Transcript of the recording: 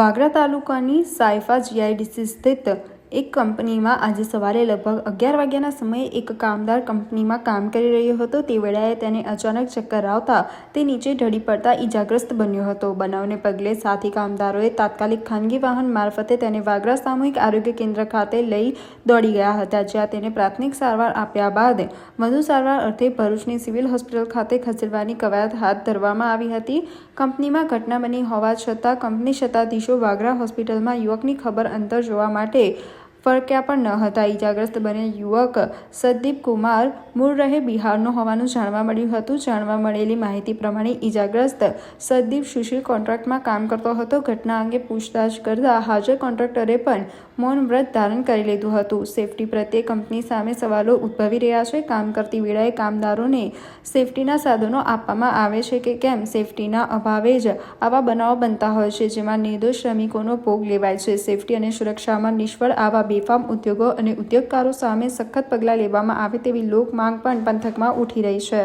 વાગરા તાલુકાની સાયફા જીઆઈડીસી સ્થિત એક કંપનીમાં આજે સવારે લગભગ અગિયાર વાગ્યાના સમયે એક કામદાર કંપનીમાં કામ કરી રહ્યો હતો. તે વેળાએ તેને અચાનક ચક્કર આવતા તે નીચે ઢળી પડતા ઈજાગ્રસ્ત બન્યો હતો. બનાવને પગલે સાથી કામદારોએ તાત્કાલિક ખાનગી વાહન મારફતે તેને વાગરા સામૂહિક આરોગ્ય કેન્દ્ર ખાતે લઈ દોડી ગયા હતા, જ્યાં તેને પ્રાથમિક સારવાર આપ્યા બાદ વધુ સારવાર અર્થે ભરૂચની સિવિલ હોસ્પિટલ ખાતે ખસેડવાની કવાયત હાથ ધરવામાં આવી હતી. કંપનીમાં ઘટના બની હોવા છતાં, કંપની સત્તાધીશો વાગરા હોસ્પિટલમાં યુવકની ખબર અંતર જોવા માટે ફરક્યા પણ ન હતા. ઈજાગ્રસ્ત બનેલ યુવક સદીપ કુમાર મૂળ રહે બિહારનો હોવાનું જાણવા મળ્યું હતું. જાણવા મળેલી માહિતી પ્રમાણે ઈજાગ્રસ્ત સદીપ સુશીલ કોન્ટ્રાક્ટમાં કામ કરતો હતો. ઘટના અંગે પૂછતાછ કરતા હાજર કોન્ટ્રાક્ટરે પણ મૌન વ્રત ધારણ કરી લીધું હતું. સેફટી પ્રત્યે કંપની સામે સવાલો ઉદ્ભવી રહ્યા છે. કામ કરતી વેળાએ કામદારોને સેફટીના સાધનો આપવામાં આવે છે કે કેમ? સેફટીના અભાવે જ આવા બનાવો બનતા હોય છે, જેમાં નિર્દોષ શ્રમિકોનો ભોગ લેવાય છે. સેફટી અને સુરક્ષામાં નિષ્ફળ આવા બેફામ ઉદ્યોગો અને ઉદ્યોગકારો સામે સખત પગલાં લેવામાં આવે તેવી લોક માંગ પણ પંથકમાં ઉઠી રહી છે.